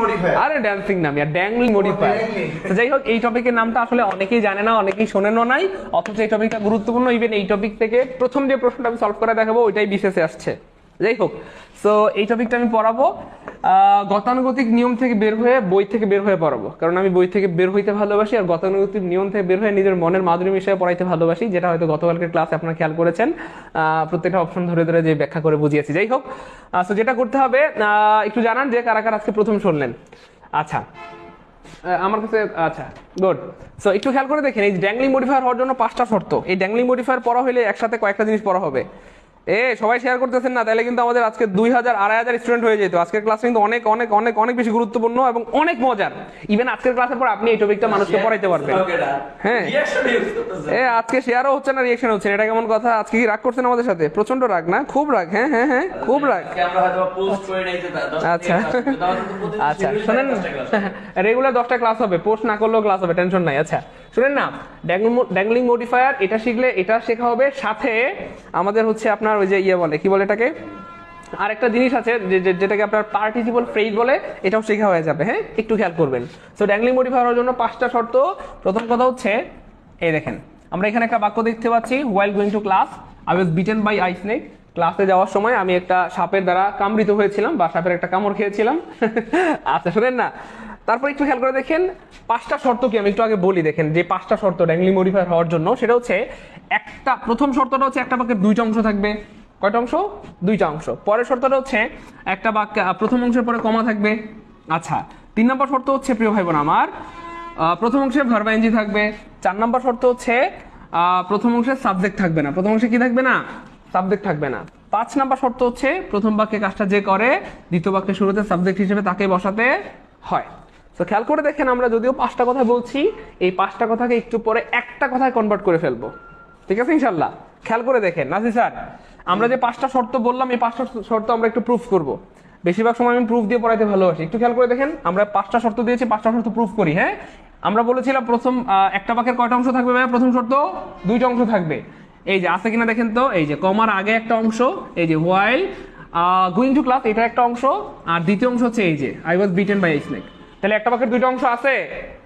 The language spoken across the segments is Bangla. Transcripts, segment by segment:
মডিফায়ার আরে ড্যান্সিং নাম ইয়া ড্যাংলিং মডিফায়ার তো যাই হোক এই টপিকের নামটা আসলে অনেকেই জানে না অনেকেই শোনেনও নাই অথচ এই টপিকটা গুরুত্বপূর্ণ। ইভেন এই টপিক থেকে প্রথম যে প্রশ্নটা আমি সলভ করে দেখাবো ওইটাই বিশেষে আসছে। যাই হোক সো এই টপিকটা আমি পড়াবো। গতানুগতিক নিয়ম থেকে বের হয়ে বই থেকে বের হয়ে পড়াবো। কারণ আমি বই থেকে বের হইতে ভালোবাসি আর গতানুগতিক নিয়ম থেকে বের হয়ে নিজের মনের মাধুরী মিশিয়ে পড়াইতে ভালোবাসি, যেটা হয়তো গতকালকের ক্লাসে আপনারা খেয়াল করেছেন। প্রত্যেকটা অপশন ধরে ধরে যে ব্যাখ্যা করে বুঝিয়েছি। যাই হোক সো যেটা করতে হবে একটু জানান যে কারা কারা আজকে প্রথম শুনলেন। আচ্ছা। আমার কাছে আচ্ছা গুড সো একটু খেয়াল করে দেখেন, এই ড্যাংলিং মডিফায়ার হওয়ার জন্য পাঁচটা শর্ত। এই ড্যাংলিং মডিফায়ার পড়া হলে একসাথে কয়েকটা জিনিস পড়া হবে। এ সবাই শেয়ার করতেছেন না তাহলে কিন্তু আমাদের আজকে দুই হাজার আড়াই হাজার স্টুডেন্ট হয়ে যেত। আজকের ক্লাস কিন্তু অনেক অনেক অনেক অনেক বেশি গুরুত্বপূর্ণ এবং অনেক মজার। ইভেন আজকের ক্লাসের পর আপনি এই টপিকটা মানুষকে পড়াইতে পারবেন। হ্যাঁ। এ আজকে শেয়ারও হচ্ছে না রিয়েকশন হচ্ছে এটা কেমন কথা? আজকে কি রাগ করছেন আমাদের সাথে? প্রচণ্ড রাগ না? খুব রাগ হ্যাঁ হ্যাঁ হ্যাঁ খুব রাগ। আচ্ছা। তো প্রতিদিন আচ্ছা শোনেন। রেগুলার দশটা ক্লাস হবে পোস্ট না করলেও ক্লাস হবে টেনশন নাই আচ্ছা। শুনেন না ড্যাংলিং মডিফায়ার এটা শিখলে এটা শেখা হবে। সাথে আমাদের হচ্ছে আপনার ওই যে ইয়ে বলে, কি বলে এটাকে? আরেকটা জিনিস আছে যেটাকে আপনার পার্টিসিপল ফ্রেজ বলে, এটাও শেখা হয়ে যাবে হ্যাঁ? একটু খেয়াল করবেন। সো ড্যাংলিং মডিফায়ার হওয়ার জন্য পাঁচটা শর্ত। প্রথম কথা হচ্ছে, এই দেখেন, আমরা এখানে একটা বাক্য দেখতে পাচ্ছি while going to class I was beaten by I snake ক্লাসে যাওয়ার সময় আমি একটা সাপের দ্বারা কামড়িত হয়েছিলাম, বা সাপের একটা কামড় খেয়েছিলাম। আচ্ছা শোনেন না তারপর একটু খেয়াল করে দেখেন, পাঁচটা শর্ত কি? আমি একটু আগে বলি, দেখেন, যে পাঁচটা শর্ত ড্যাংলি মডিফায়ার হওয়ার জন্য, সেটা হচ্ছে একটা, প্রথম শর্তটা হচ্ছে একটা বাক্যের দুইটা অংশ থাকবে। কয়টা অংশ? দুইটা অংশ। পরের শর্তটা হচ্ছে একটা বাক্য প্রথম অংশের পরে কমা থাকবে। আচ্ছা তিন নম্বর শর্ত হচ্ছে, প্রিয় ভাই বোন আমার প্রথম অংশে ভার্বা এনজি থাকবে। চার নম্বর শর্ত হচ্ছে প্রথম অংশে সাবজেক্ট থাকবে না। প্রথম অংশে কি থাকবে না? সাবজেক্ট থাকবে না। পাঁচ নাম্বার শর্ত হচ্ছে, প্রথম বাক্যে কাজটা যে করে, দ্বিতীয় বাক্যের শুরুতে সাবজেক্ট হিসেবে তাকে বসাতে হয়। তো খেয়াল করে দেখেন আমরা যদিও পাঁচটা কথা বলছি, এই পাঁচটা কথাকে একটু পরে একটা কথায় কনভার্ট করে ফেলব। ঠিক আছে, ইনশাল্লাহ? খেয়াল করে দেখেন নাসি স্যার, আমরা যে পাঁচটা শর্ত বললাম, এই পাঁচটা শর্ত আমরা একটু প্রুফ করব। বেশিরভাগ সময় আমি প্রুফ দিয়ে পড়াইতে ভালোবাসি। একটু খেয়াল করে দেখেন, আমরা পাঁচটা শর্ত দিয়েছি, পাঁচটা শর্ত প্রুফ করি হ্যাঁ? আমরা বলেছিলাম প্রথম একটা বাক্যের কয়টা অংশ থাকবে ভাইয়া? প্রথম শর্ত, দুইটা অংশ থাকবে। এই যে, আছে কিনা দেখেন তো? এই যে, কমার আগে একটা অংশ, এই যে হোয়াইল গোয়িং টু ক্লাস এটা একটা অংশ, আর দ্বিতীয় অংশ হচ্ছে এই যে I was beaten by snake তাহলে একটা বাক্যের দুইটা অংশ আছে?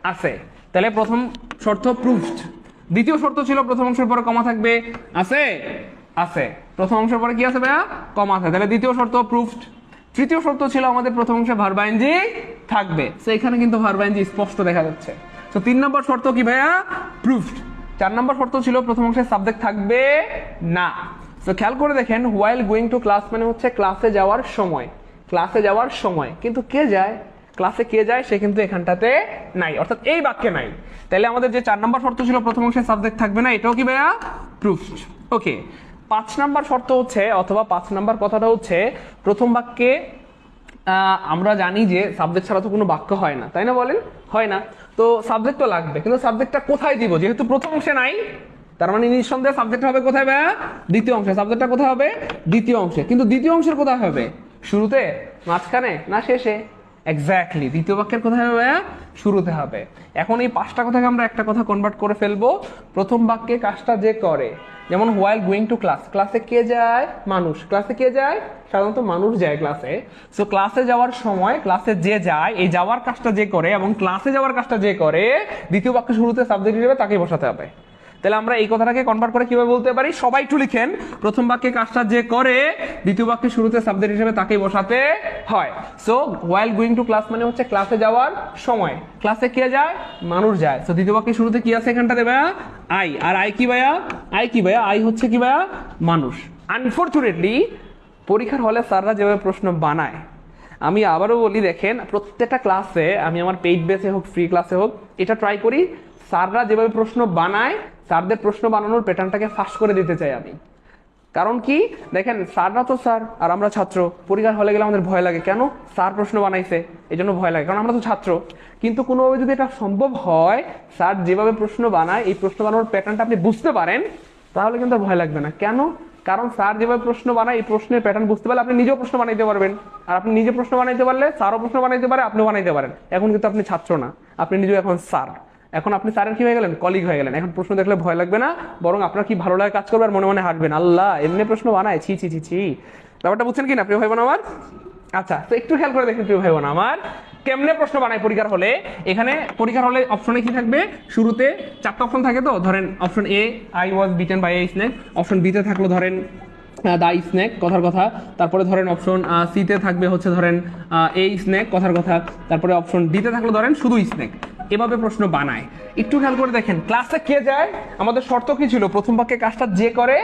আছে। তাহলে প্রথম শর্ত প্রুফড দ্বিতীয় শর্ত ছিল প্রথম অংশের পরে কমা থাকবে। আছে? আছে। প্রথম অংশের পরে কি আছে ভাইয়া? কমা আছে। তাহলে দ্বিতীয় শর্ত প্রুফড তৃতীয় শর্ত ছিল আমাদের প্রথম অংশে ভার্বাইনজি থাকবে। তো এখানে কিন্তু ভার্বাইনজি স্পষ্ট দেখা যাচ্ছে। তো তিন নম্বর শর্ত কি ভাইয়া? প্রুফড চার নম্বর শর্ত ছিল প্রথম অংশে সাবজেক্ট থাকবে না। তো খেয়াল করে দেখেন হোয়াইল গোয়িং টু ক্লাস মানে হচ্ছে ক্লাসে যাওয়ার সময়। ক্লাসে যাওয়ার সময়। কিন্তু কে যায়? ক্লাসে কে যায়, সে কিন্তু এখানটাতে নাই, অর্থাৎ এই বাক্যে নাই। তাহলে আমাদের যে চার নম্বর শর্ত ছিল প্রথম অংশে সাবজেক্ট থাকবে না, এটাও কি ভাইয়া? প্রুফড ওকে পাঁচ নাম্বার শর্ত হচ্ছে, অথবা পাঁচ নাম্বার কথাটা হচ্ছে, প্রথম বাক্যে আমরা জানি যে সাবজেক্ট ছাড়া তো কোনো বাক্য হয় না, তাই না বলেন? হয় না। তো সাবজেক্ট তো লাগবে, কিন্তু সাবজেক্টটা কোথায় দিব? যেহেতু প্রথম অংশে নাই, তার মানে নিঃসন্দেহে সাবজেক্ট হবে কোথায় ভাইয়া? দ্বিতীয় অংশে। সাবজেক্টটা কোথায় হবে? দ্বিতীয় অংশে। কিন্তু দ্বিতীয় অংশের কোথায় হবে? শুরুতে? মাঝখানে? না শেষে? এক্স্যাক্টলি দ্বিতীয় বাক্যের কোথায় হবে ভাইয়া? শুরুতে হবে। এখন এই পাঁচটা কথাকে আমরা একটা কথা কনভার্ট করে ফেলব। প্রথম বাক্যে কাজটা যে করে, যেমন হোয়াইল গোয়িং টু ক্লাস ক্লাসে কে যায়? মানুষ। ক্লাসে কে যায়? সাধারণত মানুষ যায় ক্লাসে সো ক্লাসে যাওয়ার সময় ক্লাসে যে যায়, এই যাওয়ার কাজটা যে করে এবং ক্লাসে যাওয়ার কাজটা যে করে, দ্বিতীয় বাক্য শুরুতে সাবজেক্ট হিসেবে তাকেই বসাতে হবে। তাহলে আমরা এই কথাটাকে কনভার্ট করে কীভাবে বলতে পারি? সবাই একটু লিখেন। প্রথম বাক্যে কাজটা যে করে, দ্বিতীয় বাক্যে শুরুতে সাবজেক্ট হিসেবে তাকেই বসাতে হয়। So while going to class মানে হচ্ছে ক্লাসে যাওয়ার সময়। ক্লাসে কে যায়? মানুষ যায়। সো দ্বিতীয় বাক্যের শুরুতে কি আছে এখানটাতে ভাইয়া? আই আর আই কি ভাইয়া? আই কি ভাইয়া? আই হচ্ছে কি ভাইয়া? মানুষ। আনফর্চুনেটলি পরীক্ষার হলে স্যাররা যেভাবে প্রশ্ন বানায়, আমি আবারও বলি, দেখেন, প্রত্যেকটা ক্লাসে আমি আমার পেইড বেসে হোক ফ্রি ক্লাসে হোক, এটা ট্রাই করি, স্যাররা যেভাবে প্রশ্ন বানায় স্যারদের প্রশ্ন বানানোর প্যাটার্নটাকে ফাঁস করে দিতে চাই আমি। কারণ কি? দেখেন স্যাররা তো স্যার, আর আমরা ছাত্র। পরীক্ষার হলে গেলে আমাদের ভয় লাগে। কেন? স্যার প্রশ্ন বানাইছে এই জন্য ভয় লাগে। কারণ আমরা তো ছাত্র। কিন্তু কোনোভাবে যদি এটা সম্ভব হয়, স্যার যেভাবে প্রশ্ন বানায়, এই প্রশ্ন বানানোর প্যাটার্নটা আপনি বুঝতে পারেন, তাহলে কিন্তু ভয় লাগবে না। কেন? কারণ স্যার যেভাবে প্রশ্ন বানায়, এই প্রশ্নের প্যাটার্ন বুঝতে পারলে আপনি নিজেও প্রশ্ন বানাইতে পারবেন। আর আপনি নিজে প্রশ্ন বানাইতে পারলে, স্যারও প্রশ্ন বানাইতে পারে, আপনিও বানাইতে পারেন। এখন কিন্তু আপনি ছাত্র না। আপনি নিজেও এখন স্যার। এখন আপনি স্যারের কি হয়ে গেলেন? কলিগ হয়ে গেলেন। এখন প্রশ্ন দেখলে ভয় লাগবে না, বরং আপনার কি ভালো লাগে কাজ করবে আর মনে মনে হাঁটবেন। আল্লাহ, এমনি প্রশ্ন বানায়। ছি ছি ছি ছি। ব্যাপারটা বুঝছেন কি না প্রিয় ভাই বোন আমার? আচ্ছা তো একটু খেয়াল করে দেখেন, প্রিয় ভাই বোন আমার। কেমনে প্রশ্ন বানায় পরীক্ষার হলে? এখানে পরীক্ষার হলে অপশনে কি থাকবে? শুরুতে চারটা অপশন থাকে তো। ধরেন option A I was beaten by a snake option বিতে থাকল ধরেন দা স্ন্যাক কথার কথা। তারপরে ধরেন অপশন সিতে থাকবে হচ্ছে ধরেন এই স্ন্যাক কথার কথা। তারপরে অপশন ডিতে থাকল ধরেন শুধু স্ন্যাক এভাবে প্রশ্ন বানায়। একটু খেয়াল করে দেখেন ক্লাসে কে যায়? আমাদের শর্ত কি ছিল? প্রথম বাক্যে কাজটা যে করে,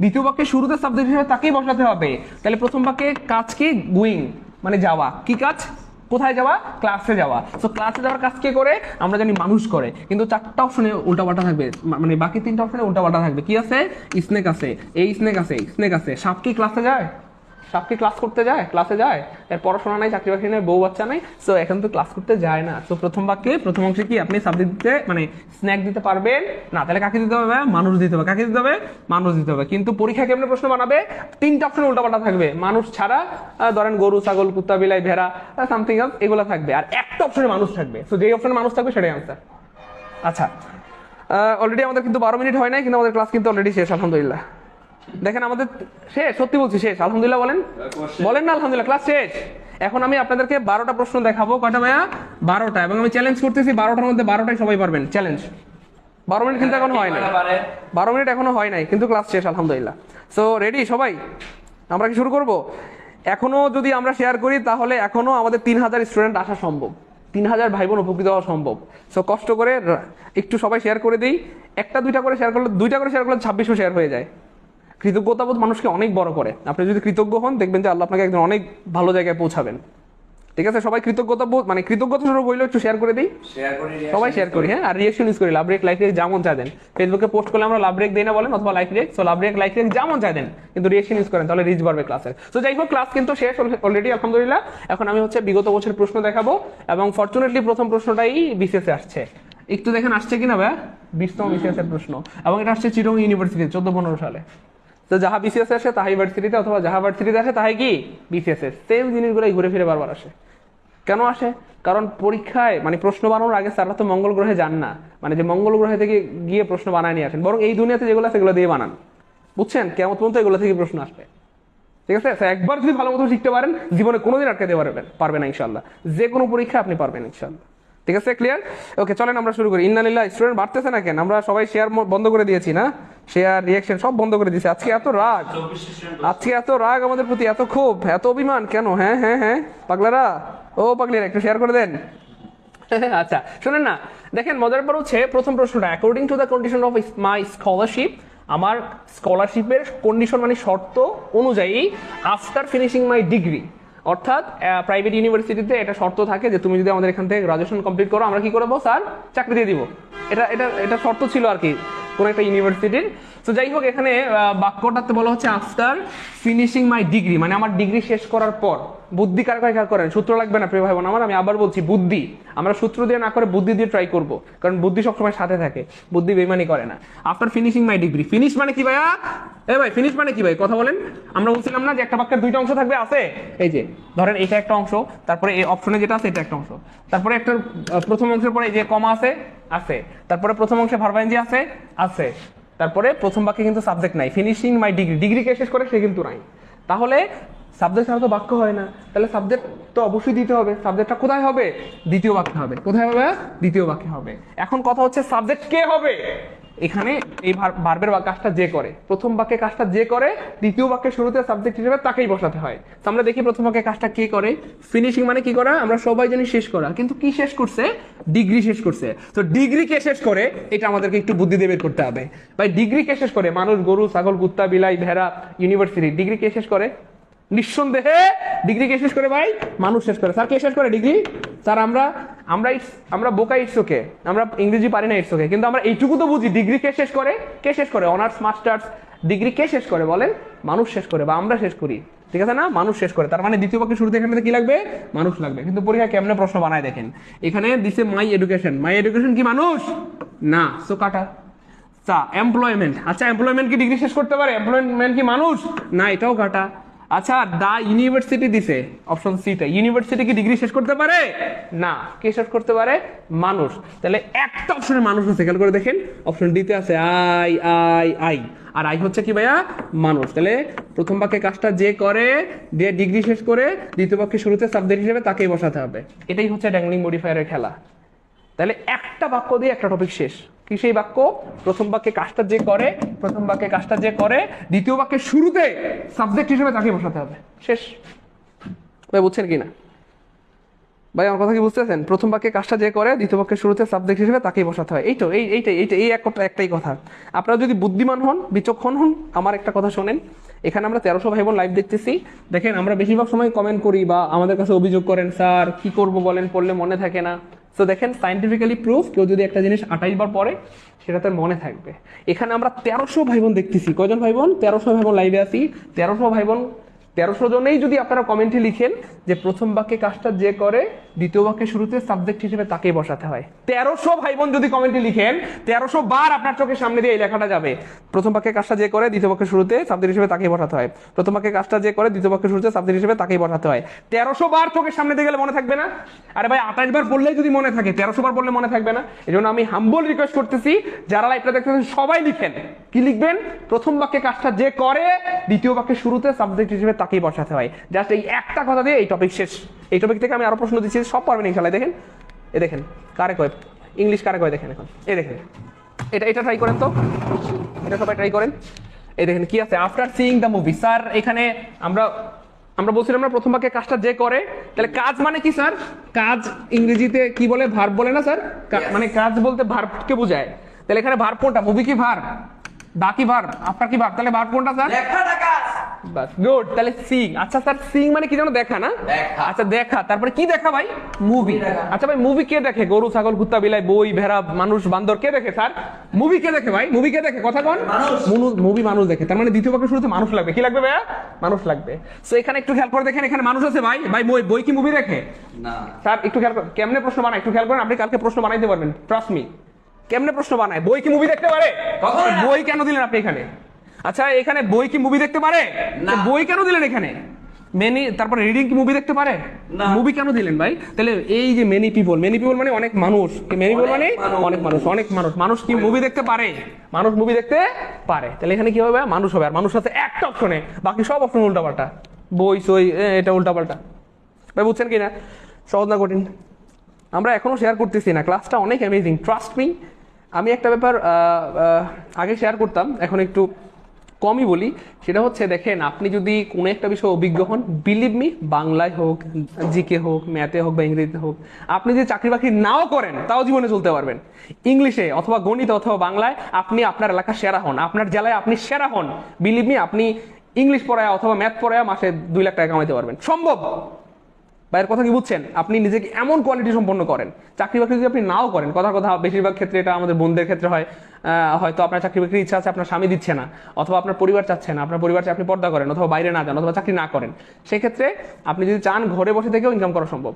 দ্বিতীয় বাক্যে শুরুতে সাবজেক্ট হিসেবে তাকেই বসাতে হবে। তাহলে প্রথম বাক্যে কাজ কি? গুইং মানে যাওয়া। কি কাজ? কোথায় যাওয়া? ক্লাসে যাওয়া। তো ক্লাসে যাওয়ার কাজ কে করে? আমরা জানি মানুষ করে। কিন্তু চারটা অপশনে উল্টাপাল্টা থাকবে। মানে বাকি তিনটা অপশনে উল্টাপাল্টা থাকবে। কি আছে? স্নেক আছে। এই স্নেক আছে স্নেক আছে। সাপ কি ক্লাসে যায়? সাপ কি ক্লাস করতে যায় ক্লাসে যায়, এর পড়াশোনা নাই, চাকরি বাকরি নেই, বউ বাচ্চা নাই সো এখন তো ক্লাস করতে যায় না। তো প্রথম বাক্যে, প্রথম অংশে কি আপনি সাবজেক্ট দিতে মানে স্ন্যাক দিতে পারবেন? না, তাহলে কাকে দিতে হবে মানুষ দিতে হবে। কাকে দিতে হবে? মানুষ দিতে হবে। কিন্তু পরীক্ষা কেমনে প্রশ্ন বানাবে? তিনটা অপশন উল্টাপাল্টা থাকবে। মানুষ ছাড়া ধরেন গরু, ছাগল, কুত্তা, বিলাই, ভেড়া সামথিং এগুলো থাকবে। আর একটা অপশনে মানুষ থাকবে। তো যেই অপশনে মানুষ থাকবে, সেটাই আনসার আচ্ছা অলরেডি আমাদের কিন্তু বারো মিনিট হয় নাই, কিন্তু আমাদের ক্লাস কিন্তু অলরেডি শেষ, আলহামদুলিল্লাহ। দেখেন আমাদের শেষ, সত্যি বলছি শেষ। আলহামদুলিল্লাহ বলেন। বলেন না, আলহামদুলিল্লাহ ক্লাস শেষ। এখন আমি আপনাদেরকে বারোটা প্রশ্ন দেখাবো। কয়টা ভাইয়া? বারোটা। এবং আমি চ্যালেঞ্জ করতেছি, বারোটার মধ্যে বারোটাই সবাই পারবেন। চ্যালেঞ্জ বারো মিনিট কিন্তু এখনও হয় না বারো মিনিট এখনও হয় নাই, কিন্তু ক্লাস শেষ, আলহামদুলিল্লাহ। সো রেডি সবাই? আমরা কি শুরু করব? এখনও যদি আমরা শেয়ার করি, তাহলে এখনও আমাদের তিন হাজার স্টুডেন্ট আসা সম্ভব। তিন হাজার ভাই বোন উপকৃত হওয়া সম্ভব। সো কষ্ট করে একটু সবাই শেয়ার করে দিই। একটা, দুইটা করে শেয়ার করলে দুইটা করে শেয়ার করলে ছাব্বিশশো শেয়ার হয়ে যায়। কৃতজ্ঞতাবোধ মানুষকে অনেক বড় করে। আপনি যদি কৃতজ্ঞ হন দেখবেন যে আল্লাহ আপনাকে একজন অনেক ভালো জায়গায় পৌঁছাবেন। ঠিক আছে? সবাই কৃতজ্ঞতা বোধ মানে কৃতজ্ঞতা স্বরূপ হইল একটু শেয়ার করে দিই। সবাই শেয়ার করি। হ্যাঁ? আর রিয়েকশন ইউজ করি। লাভ রেক লাইক রেক যেমন চা দেন। ফেসবুকে পোস্ট করলে আমরা লাভ রেক দেই না বলেন অথবা like wreck so love wreck like wreck যেমন চা দেন কিন্তু রিয়েকশন ইউজ করেন তাহলে রিচ বাড়বে ক্লাসের তো যাই হোক ক্লাস কিন্তু শেষ অলরেডি আলহামদুলিল্লাহ। এখন আমি হচ্ছে বিগত বছরের প্রশ্ন দেখাবো এবং ফর্চুনেটলি প্রথম প্রশ্নটাই বিসিএস আসছে। একটু দেখেন আসছে কিনা ভাইয়া? বিশতম বিসিএস এর প্রশ্ন। এবং এটা আসছে চিরং ইউনিভার্সিটি চোদ্দ পনেরো সালে। তো যাহা বিসিএস আসে, তাহাই ভার্সিটিতে অথবা যাহা ভার্সিটিতে আসে, তাহাই কি? বিসিএস সেম জিনিসগুলোই ঘুরে ফিরে বারবার আসে। কেন আসে? কারণ পরীক্ষায় মানে প্রশ্ন বানানোর আগে স্যাররা তো মঙ্গল গ্রহে যান না। মানে যে মঙ্গল গ্রহে থেকে গিয়ে প্রশ্ন বানায় নিয়ে আসেন। বরং এই দুনিয়াতে যেগুলো সেগুলো দিয়ে বানান। বুঝছেন? কেমন পর্যন্ত এগুলো থেকে প্রশ্ন আসবে। ঠিক আছে? একবার যদি ভালো মতো শিখতে পারেন, জীবনে কোনোদিন আটকাতে পারবেন পারবেন ইনশাল্লাহ যে কোনো পরীক্ষা আপনি পারবেন ইনশাল্লাহ ঠিক আছে ক্লিয়ার ওকে চলেন আমরা শুরু করি। ইন্নালিল্লাহ স্টুডেন্ট বাড়তেছে না কেন? আমরা সবাই শেয়ার বন্ধ করে দিয়েছি, না? শেয়ার রিয়াকশন সব বন্ধ করে দিয়েছি। আজকে এত রাগ। আজকে এত রাগ আমাদের প্রতি, এত ক্ষোভ, এত অভিমান কেন? হ্যাঁ হ্যাঁ হ্যাঁ। পাগলারা? ও পাগলিরা, একটু শেয়ার করে দেন। আচ্ছা শুনেন না, দেখেন, মজার পর হচ্ছে, প্রথম প্রশ্নটা according to the condition of my scholarship আমার স্কলারশিপের কন্ডিশন মানে শর্ত অনুযায়ী আফটার ফিনিশিং মাই ডিগ্রি অর্থাৎ প্রাইভেট ইউনিভার্সিটিতে এটা শর্ত থাকে যে তুমি যদি আমাদের এখান থেকে গ্রাজুয়েশন কমপ্লিট করো, আমরা কি করব? স্যার, চাকরি দিয়ে দিব। এটা এটা এটা শর্ত ছিল আর কি, কোনো একটা ইউনিভার্সিটির তো যাই হোক, এখানে বাক্যটাতে বলা হচ্ছে আফটার ফিনিশিং মাই ডিগ্রি মানে আমার ডিগ্রি শেষ করার পর। বুদ্ধি কার কার কার করেন? সূত্র লাগবে না, প্রিয় ভাই বোন আমার? আমি আবার বলছি, বুদ্ধি। আমরা সূত্র দিয়ে না করে বুদ্ধি দিয়ে ট্রাই করব, কারণ বুদ্ধি সবসময় সাথে থাকে। বুদ্ধি বেমানি করে না। After finishing my degree finish মানে কি ভাইয়া? এ ভাই ফিনিশ মানে কি ভাই? কথা বলেন। আমরা বলছিলাম না যে একটা বাক্যের দুইটা অংশ থাকবে, আছে? এই যে, ধরেন এটা একটা অংশ, তারপরে এই অপশনে যেটা আছে, এটা একটা অংশ। তারপরে একটা প্রথম অংশের পরে এই যে কমা আছে আছে। তারপরে প্রথম অংশে ভার্বাইনজি আছে আছে। তারপরে প্রথম বাক্যে কিন্তু সাবজেক্ট নাই। ফিনিশিং মাই ডিগ্রি ডিগ্রিকে শেষ করে সে কিন্তু নাই। তাহলে সাবজেক্ট ছাড়া তো বাক্য হয় না। তাহলে সাবজেক্ট তো অবশ্যই দিতে হবে। সাবজেক্টটা কোথায় হবে? দ্বিতীয় বাক্যে হবে। কোথায় হবে? দ্বিতীয় বাক্যে হবে। এখন কথা হচ্ছে সাবজেক্ট কে হবে? এখানে এই ভার্বের কাজটা যে করে। প্রথম বাক্যে কাজটা যে করে, দ্বিতীয় বাক্যের শুরুতে সাবজেক্ট হিসেবে তাকেই বসাতে হয়। তো আমরা দেখি প্রথম বাক্যে কাজটা কে করে। ফিনিশিং মানে কি করা? আমরা সবাই জানি শেষ করা। কিন্তু কি শেষ করছে? ডিগ্রি শেষ করছে। তো ডিগ্রি কে শেষ করে, এটা আমাদেরকে একটু বুদ্ধি দিয়ে বের করতে হবে। ভাই ডিগ্রি কে শেষ করে? মানুষ, গরু, ছাগল, কুত্তা, বিলাই, ভেড়া ইউনিভার্সিটি ডিগ্রি কে শেষ করে? নিঃসন্দেহে ডিগ্রি কে শেষ করে ভাই? মানুষ শেষ করে। স্যার কে শেষ করে ডিগ্রি স্যার আমরা আমরা it's- আমরা বোকা ইটস ওকে আমরা ইংরেজি পারি না ইটস ওকে কিন্তু আমরা এইটুকু তো বুঝি। ডিগ্রি কে শেষ করে? কে শেষ করে? Honours, masters. ডিগ্রি কে শেষ করে বলেন? মানুষ শেষ করে বা আমরা শেষ করি। ঠিক আছে না? মানুষ শেষ করে। তার মানে দ্বিতীয় পক্ষে শুরুতে এখানে কি লাগবে? মানুষ লাগবে। কিন্তু পরীক্ষা কেমনে প্রশ্ন বানায় দেখেন। এখানে দিছে মাই এডুকেশন মাই এডুকেশন কি মানুষ? না। সো কাটা। আচ্ছা এমপ্লয়মেন্ট আচ্ছা এমপ্লয়মেন্ট কি ডিগ্রি শেষ করতে পারে? এমপ্লয়মেন্ট কি মানুষ? না, এটাও কাটা। আচ্ছা দা ইউনিভার্সিটি দিছে অপশন সিতে ইউনিভার্সিটি কি ডিগ্রি শেষ করতে পারে? না। কে শেষ করতে পারে? মানুষ। তাহলে একটা অপশনে মানুষ আছে, খেয়াল করে দেখেন। অপশন ডিতে আছে I I I. R I হচ্ছে কি ভাইয়া? মানুষ। তাহলে প্রথম বাক্যে কাজটা যে করে দিয়ে ডিগ্রি শেষ করে, দ্বিতীয় বাক্যে শুরুতে সাবজেক্ট হিসেবে তাকেই বসাতে হবে। এটাই হচ্ছে ড্যাংলিং মডিফায়ারের খেলা। তাহলে একটা বাক্য দিয়ে একটা টপিক শেষ। কি সেই বাক্য? প্রথম বাক্যে কাজটা যে করে, প্রথম বাক্যে কাজটা যে করে, দ্বিতীয় বাক্যের শুরুতে সাবজেক্ট হিসেবে তাকে বসাতে হবে। শেষ। ভাই, বুঝছেন কি না? ভাই, আমার কথা কি বুঝতেছেন? প্রথম বাক্যে কাজটা যে করে, দ্বিতীয় বাক্যের শুরুতে সাবজেক্ট হিসেবে তাকেই বসাতে হয়। এই তো, এই, এইটাই, এইটা, এই এক কথা- একটাই কথা। আপনারা যদি বুদ্ধিমান হন, বিচক্ষণ হন, আমার একটা কথা শোনেন। এখানে আমরা তেরোশো ভাই বোন লাইভ দেখতেছি। দেখেন, আমরা বেশিরভাগ সময় কমেন্ট করি বা আমাদের কাছে অভিযোগ করেন, স্যার, কি করব বলেন? পড়লে মনে থাকে না। তো দেখেন সাইন্টিফিক্যালি প্রুফ কেউ যদি একটা জিনিস আঠাইশ বার পরে সেটা তার মনে থাকবে। এখানে আমরা তেরোশো ভাই বোন দেখতেছি। কয়জন ভাই বোন তেরোশো ভাই বোন লাইভে আসি তেরোশো ভাই বোন তেরোশো জনেই যদি আপনারা কমেন্টে লিখেন যে প্রথম বাক্যে কাজটা যে করে, দ্বিতীয় বাক্যের শুরুতে সাবজেক্ট হিসেবে তাকেই বসাতে হয়। তেরোশো ভাই বোন যদি কমেন্টে লিখেন, তেরোশো বার আপনার চোখের সামনে দিয়ে এই লেখাটা যাবে। প্রথম বাক্যে কাজটা যে করে, দ্বিতীয় বাক্যের শুরুতে সাবজেক্ট হিসেবে তাকেই বসাতে হয়। প্রথম বাক্যে কাজটা যে করে, দ্বিতীয় বাক্যের শুরুতে সাবজেক্ট হিসেবে তাকেই বসাতে হয়। তেরোশো বার চোখের সামনে দিয়ে গেলে মনে থাকবে না? আরে ভাই, আঠাশ বার পড়লেই যদি মনে থাকে, তেরোশো বার পড়লে মনে থাকবে না? এই জন্য আমি হাম্বল রিকোয়েস্ট করতেছি, যারা লাইভটা দেখতেছেন, সবাই লিখেন। কি লিখবেন? প্রথম বাক্যে কাজটা যে করে, দ্বিতীয় বাক্যের শুরুতে সাবজেক্ট হিসেবে তাকেই বসাতে হয়। জাস্ট এই একটা কথা দিয়ে এই টপিক শেষ। এই টপিক থেকে আমি আরও প্রশ্ন দিচ্ছি সব পারবেন ইনশাল্লাহ দেখেন এ দেখেন কারে কয়? ইংলিশ কারে কয় দেখেন এখন? এই দেখেন এটা এটা ট্রাই করেন তো। এটা সবাই ট্রাই করেন। এই দেখেন কি আছে? After seeing the movie sir এখানে আমরা আমরা বলছিলাম না প্রথম বাক্যে কাজটা যে করে তাহলে কাজ মানে কি স্যার? কাজ ইংরেজিতে কি বলে? ভার্ব বলে না স্যার? মানে কাজ বলতে ভার্বকে বোঝায়। তাহলে এখানে ভার্ব কোনটা? মুভি কি ভার্ব দা কি ভার্ব আফটার কি ভার্ব তাহলে ভার্ব কোনটা স্যার? লেখাটা কাজ বাস গুড তাহলে সিং আচ্ছা স্যার সিং মানে কি যেন দেখা না? আচ্ছা দেখা। তারপরে কি দেখা ভাই? মুভি আচ্ছা ভাই মুভি কে দেখে? গরু ছাগল কুত্তা বিলাই বই ভেড়া মানুষ বান্দর কে দেখে স্যার মুভি কে দেখে ভাই? মুভি কে দেখে? কথা কোন মানুষ। মুভি মানুষ দেখে। তার মানে দ্বিতীয় পক্ষের শুরুতে মানুষ লাগবে। কি লাগবে ভাইয়া? মানুষ লাগবে। সো এখানে একটু খেয়াল করে দেখেন এখানে মানুষ আছে ভাই। ভাই বই বই কি মুভি দেখে? না। স্যার একটু খেয়াল করেন কেমনে প্রশ্ন বানায়? একটু খেয়াল করেন আপনি কালকে প্রশ্ন বানাইতে পারবেন। ট্রাস্ট মি কেমনে প্রশ্ন বানায়? বই কি মুভি দেখতে পারে? বই কেন দিলেন আপনি এখানে? আচ্ছা এখানে বই কি মুভি দেখতে পারে? না। বই কেন দিলেন এখানে? মেনি তারপরে রিডিং কি মুভি দেখতে পারে? না। মুভি কেন দিলেন ভাই? তাহলে এই যে মেনি পিপল মেনি পিপল মানে অনেক মানুষ। মেনি পিপল মানে অনেক মানুষ। অনেক মানুষ। মানুষ কি মুভি দেখতে পারে? মানুষ মুভি দেখতে পারে। তাহলে এখানে কি হবে? মানুষ হবে। আর মানুষ আছে একটা অপশনে বাকি সব অপশন উল্টাপাল্টা। বই সই এটা উল্টাপাল্টা। ভাই বুঝছেন কি না সহজ না কঠিন? আমরা এখনও শেয়ার করতেছি না। ক্লাসটা অনেক অ্যামেজিং ট্রাস্ট মি আমি একটা ব্যাপার আগে শেয়ার করতাম। এখন একটু কমই বলি, সেটা হচ্ছে দেখেন, আপনি যদি কোনো একটা বিষয়ে অভিজ্ঞ হন বিলিভ মি বাংলায় হোক জিকে হোক ম্যাথে হোক বা ইংরেজিতে হোক, আপনি যদি চাকরি বাকরি নাও করেন, তাও জীবনে চলতে পারবেন। ইংলিশে অথবা গণিত অথবা বাংলায় আপনি আপনার এলাকা সেরা হন, আপনার জেলায় আপনি সেরা হন। বিলিভ মি আপনি ইংলিশ পড়ায় অথবা ম্যাথ পড়ায় মাসে দুই লাখ টাকা কামাইতে পারবেন। সম্ভব! ভাইয়ের কথা কি বুঝছেন? আপনি নিজেকে এমন কোয়ালিটি সম্পন্ন করেন। চাকরি বাকরি যদি আপনি নাও করেন, কথার কথা বেশিরভাগ ক্ষেত্রে এটা আমাদের বোনদের ক্ষেত্রে হয় হয়তো আপনার চাকরি বাকরির ইচ্ছা আছে, আপনার স্বামী দিচ্ছে না, অথবা আপনার পরিবার চাচ্ছে না, আপনার পরিবার আপনি পর্দা করেন, অথবা বাইরে না যান, অথবা চাকরি না করেন, সেক্ষেত্রে আপনি যদি চান ঘরে বসে থেকেও ইনকাম করা সম্ভব।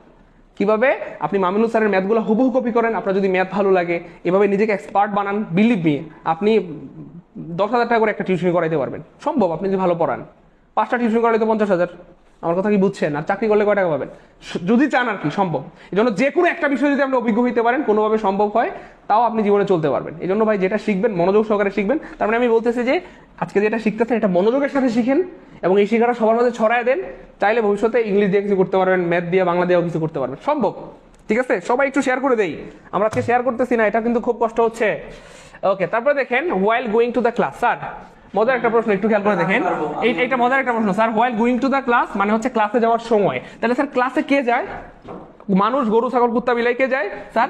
কীভাবে? আপনি মামিনুল স্যারের ম্যাথগুলো হুবহু কপি করেন, আপনার যদি ম্যাথ ভালো লাগে, এভাবে নিজেকে এক্সপার্ট বানান বিলিভ মি আপনি দশ হাজার টাকা করে একটা টিউশন করাইতে পারবেন। সম্ভব, আপনি যদি ভালো পড়ান। পাঁচটা টিউশন করাইতে পঞ্চাশ হাজার। আমার কথা কি বুঝছেন? আর চাকরি করলে কয় টাকা পাবেন? যদি চান আর কি, সম্ভব। এই জন্য যে কোনো একটা বিষয় যদি আপনি অভিজ্ঞ হইতে পারেন, কোনোভাবে সম্ভব হয়, তাও আপনি জীবনে চলতে পারবেন। এই জন্য ভাই, যেটা শিখবেন, মনোযোগ সহকারে শিখবেন। তার মানে আমি বলতেছি যে, আজকে যেটা শিখতে শিখতেছেন, এটা মনোযোগের সাথে শিখেন এবং এই শিখাটা সবার মধ্যে ছড়ায় দেন। চাইলে ভবিষ্যতে ইংলিশ দিয়ে কিছু করতে পারবেন, ম্যাথ দিয়ে, বাংলা দিয়েও কিছু করতে পারবেন। সম্ভব। ঠিক আছে? সবাই একটু শেয়ার করে দেই। আমরা আজকে শেয়ার করতেছি না এটা কিন্তু খুব কষ্ট হচ্ছে। ওকে তারপরে দেখেন while going to the class sir মজার একটা প্রশ্ন একটু খেয়াল করে দেখেন। এই এইটা মজার একটা প্রশ্ন sir while going to the class মানে হচ্ছে ক্লাসে যাওয়ার সময়। তাহলে স্যার ক্লাসে কে যায়? মানুষ গরু ছাগল কুত্তা বিলাই কে যায়? স্যার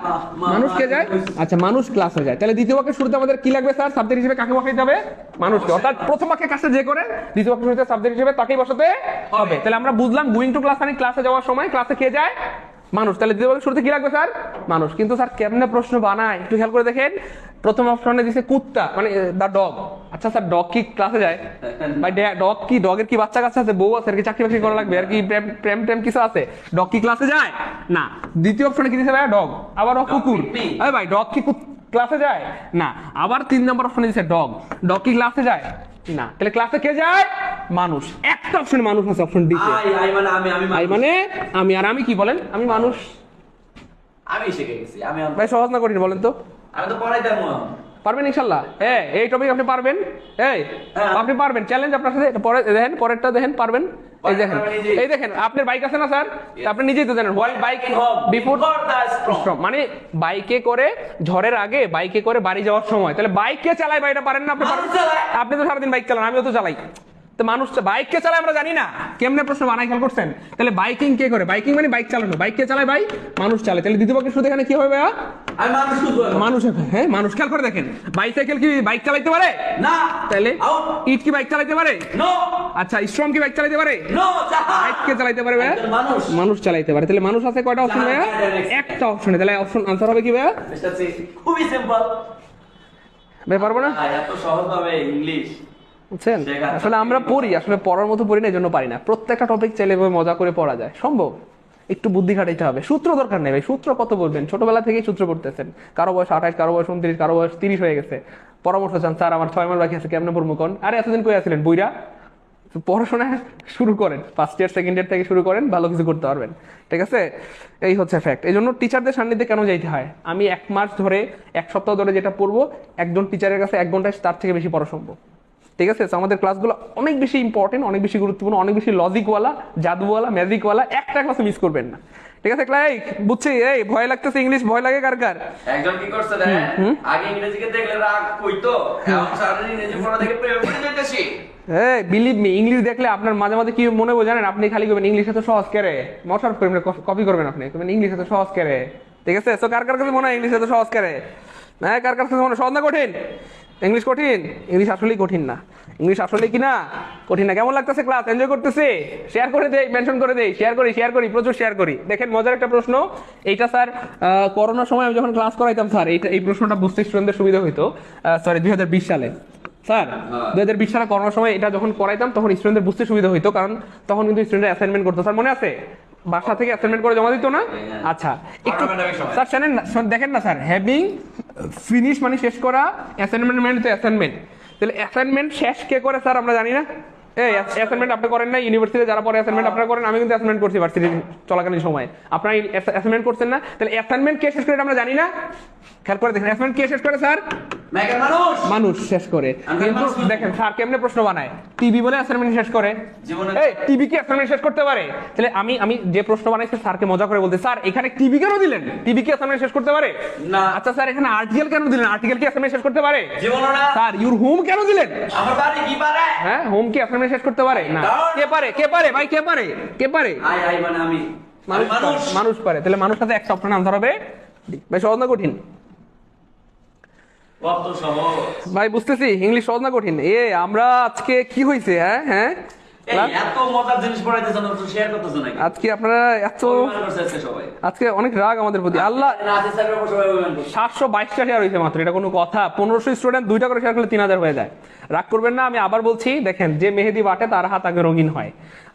মানুষ কে যায়? আচ্ছা মানুষ ক্লাসে যায়। তাহলে দ্বিতীয় বাক্যের শুরুতে আমাদের কি লাগবে স্যার? সাবজেক্ট হিসেবে কাকে বসাইতে হবে? মানুষকে। অর্থাৎ প্রথম বাক্যের কাছে যে করে দ্বিতীয় বাক্যের শুরুতে সাবজেক্ট হিসেবে তাকেই বসাতে হবে। তাহলে আমরা বুঝলাম গোয়িং টু ক্লাস মানে ক্লাসে যাওয়ার সময় ক্লাসে কে যায়? মানুষ। তাহলে দ্বিতীয় বাক্যের শুরুতে কি লাগবে স্যার? মানুষ। কিন্তু স্যার কেমনে প্রশ্ন বানায়? একটু খেয়াল করে দেখেন। প্রথম অপশনে দিছে কুত্তা মানে দা ডগ আচ্ছা স্যার ডগ কি ক্লাসে যায়? ভাই ডগ কি ডগের কি বাচ্চা কাচ্চা আছে বউ আছে আর কি চাকরি বাকরি করা লাগবে আর কি প্রেম প্রেম টেম কিছু আছে? ডগ কি ক্লাসে যায়? না। দ্বিতীয় অপশনে কি দিছে ভাই ডগ আবার ও কুকুর। আরে ভাই ডগ কি ক্লাসে যায়? না। আবার তিন নম্বর অপশনে দিছে ডগ ডগ কি ক্লাসে যায়? না। তাহলে ক্লাসে কে যায়? মানুষ। একটা অপশনে মানুষ আছে অপশন ডি তে। আই মানে আমি আমি আই মানে আমি আর আমি কি বলেন? আমি মানুষ। আমি শিখে গেছি আমি ভাই সহজ না কঠিন বলেন তো? আমি তো পড়াইতাম পারবেন ইনশাল্লাহ? হ্যাঁ এই টপিক আপনি পারবেন। এই হ্যাঁ। আপনি পারবেন। চ্যালেঞ্জ আপনার সাথে পরে দেখেন পরেরটা দেখেন পারবেন। এই দেখেন। এই দেখেন আপনার বাইক আছে না স্যার আপনি নিজেই তো জানেন। বাইক বিফোর মানে বাইকে করে ঝড়ের আগে বাইকে করে বাড়ি যাওয়ার সময়। তাহলে বাইক কে চালায় পারেন না আপনি। আপনি তো সারাদিন বাইক চালান আমিও তো চালাই। তো মানুষ বাইক কে চালায় আমরা জানি না। কেমনে প্রশ্ন বানাই খেয়াল করছেন? তাহলে বাইকিং কে করে? বাইকিং মানে বাইক চালানো। বাইক কে চালায় ভাই? মানুষ চালায়। তাহলে দ্বিতীয় পক্ষের শুধু এখানে কি হবে মানুষ হ্যাঁ মানুষ খেয়াল করে দেখেন। বাইসাইকেল কি বাইক চালাইতে পারে? না। তাহলে ইট কি বাইক চালাইতে পারে? নো আচ্ছা স্ট্রম কি বাইক চালাইতে পারে? নো বাইক কে চালাইতে পারে ভাইয়া? মানুষ। মানুষ চালাইতে পারে। তাহলে মানুষ আছে কয়টা অপশন ভাইয়া? একটা অপশনে তাহলে অপশন আনসার হবে কি ভাইয়া? খুবই সিম্পল ভাই পারব না? এত সহজ ভাবে ইংলিশ বুঝছেন? আসলে আমরা পড়ি আসলে পড়ার মতো পড়ি না এই জন্য পারি না। প্রত্যেকটা টপিক চাইলে এভাবে মজা করে পড়া যায়। সম্ভব? একটু বুদ্ধি খাটাইতে হবে। সূত্র দরকার নেই ভাই সূত্র কত বলবেন? ছোটবেলা থেকেই সূত্র পড়তেছেন। কারও বয়স আঠাশ কারও বয়স উনত্রিশ কারও বয়স তিরিশ হয়ে গেছে। পরামর্শ চান স্যার আমার ছয় মাস বাকি আছে কেমনে পড়ব কোন? আরে এতদিন কই আছিলেন? বইরা পড়াশোনা শুরু করেন। ফার্স্ট ইয়ার সেকেন্ড ইয়ার থেকে শুরু করেন ভালো কিছু করতে পারবেন। ঠিক আছে? এই হচ্ছে ফ্যাক্ট এই জন্য টিচারদের সান্নিধ্যে কেন যাইতে হয়? আমি এক মাস ধরে এক সপ্তাহ ধরে যেটা পড়ব একজন টিচারের কাছে এক ঘন্টায় তার থেকে বেশি পড়া সম্ভব। ঠিক আছে? তো আমাদের ক্লাসগুলো অনেক বেশি ইম্পর্টেন্ট অনেক বেশি গুরুত্বপূর্ণ অনেক বেশি লজিকওয়ালা জাদুওয়ালা ম্যাজিকওয়ালা একটা ক্লাসে মিস করবেন না। ঠিক আছে ক্লাই বুঝছি? এই ভয় লাগতেছে ইংলিশ ভয় লাগে কার কার? একজন কি করছে দেখ? আগে ইংরেজিকে দেখলে রাগ কইতো এখন সারা ইংরেজি পড়া দেখে প্রেম করে যেতেছি এই বিলিভ মি ইংলিশ দেখলে আপনার মাঝে মাঝে কি মনে হয় জানেন? আপনি খালি করবেন ইংলিশ এত সহজ করে? মশার করবেন কপি করবেন আপনি করবেন ইংলিশ এত সহজ করে? ঠিক আছে? তো কার কার কাছে মনে হয় ইংলিশ এত সহজ করে? হ্যাঁ কার কার কাছে মনে হয়? সহজ না কঠিন? ইংলিশ কঠিন? ইংলিশ আসলেই কঠিন না। ইংলিশ আসলে কি না? কঠিন না। কেমন লাগতেছে ক্লাস এনজয় করতেছে? শেয়ার করে দেই মেনশন করে দেই শেয়ার করি শেয়ার করি প্রচুর শেয়ার করি। দেখেন মজার একটা প্রশ্ন। এইটা স্যার করোনার সময় আমি যখন ক্লাস করাইতাম স্যার এইটা এই প্রশ্নটা বুঝতে স্টুডেন্টদের সুবিধা হইতো। সরি দুই হাজার বিশ সালে। স্যার দুই হাজার বিশ সালে করোনার সময় এটা যখন করাইতাম তখন স্টুডেন্টদের বুঝতে সুবিধা হইতো কারণ তখন কিন্তু স্টুডেন্টরা অ্যাসাইনমেন্ট করতো। স্যার মনে আছে? বাসা থেকে অ্যাসাইনমেন্ট করে জমা দিত না? আচ্ছা একটু স্যার জানেন না দেখেন না স্যার হ্যাভিং ফিনিশ মানে শেষ করা অ্যাসাইনমেন্ট মানে তো অ্যাসাইনমেন্ট তাহলে অ্যাসাইনমেন্ট শেষ কে করে স্যার আমরা জানি না? এই অ্যাসাইনমেন্ট আপনি করেন না ইউনিভার্সিটিতে যারা পরে অ্যাসাইনমেন্ট আপনারা করেন আমি কিন্তু অ্যাসাইনমেন্ট করছি ভার্সিটি চলাকালীন সময়। আপনারা অ্যাসাইনমেন্ট করছেন না? তাহলে অ্যাসাইনমেন্ট কে শেষ করে আমরা জানি না? খেয়াল করে দেখেন অ্যাসাইনমেন্ট কে শেষ করে স্যার? মানুষ! শেষ করে। কিন্তু দেখেন স্যার কেমনে প্রশ্ন বানায়? টিভি বলে অ্যাসাইনমেন্ট শেষ করে? এই টিভি কি অ্যাসাইনমেন্ট শেষ করতে পারে? তাহলে আমি আমি যে প্রশ্ন বানাইছি স্যারকে মজা করে বলতে স্যার এখানে টিভি কেন দিলেন? টিভি কি অ্যাসাইনমেন্ট শেষ করতে পারে? না। আচ্ছা স্যার এখানে আর্টিকেল কেন দিলেন? আর্টিকেল কি অ্যাসাইনমেন্ট শেষ করতে পারে? স্যার ইউর হোম কেন দিলেন? আমার বাড়ি কি পারে? হ্যাঁ হোম কি অ্যাসাইনমেন্ট শেষ করতে পারে? না। কে পারে? কে পারে? ভাই কে পারে? কে পারে? আই আই মানে আমি। মানুষ মানুষ। পারে, তাহলে মানুষ সাথে একটা অপশন আনসার হবে। ভাই সহজ না কঠিন। ভাই বুঝতেছি ইংলিশ সহজ না কঠিন? এ আমরা আজকে কি হয়েছে হ্যাঁ? হ্যাঁ? আজকে আপনারা এত আজকে অনেক রাগ আমাদের প্রতি। আল্লাহ সাতশো বাইশটা শেয়ার হয়েছে মাত্র এটা কোনো কথা। পনেরোশো স্টুডেন্ট দুইটা করে শেয়ার করলে তিন হাজার হয়ে যায়। রাগ করবেন না আমি আবার বলছি দেখেন যে মেহেদি বাটে তার হাত আগে রঙিন হয়।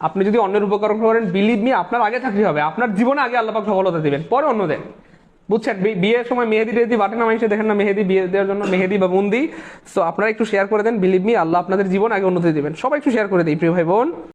আপনি যদি অন্যের উপকার করেন বিলিভ মি আপনার আগে চাকরি হবে। আপনার জীবনে আগে আল্লাহ পাক সফলতা দিবেন পরে অন্যদের। বুঝছেন? বিয়ের সময় মেহেদি টেহেদি বাটে না মানুষে দেখেন না, মেহেদি বিয়ে দেওয়ার জন্য মেহেদি বা বুন্দি। তো আপনারা একটু শেয়ার করে দেন বিলিভ মি আল্লাহ আপনাদের জীবন আগে উন্নতি দেবেন। সবাই একটু শেয়ার করে দিই, প্রিয় ভাই বোন।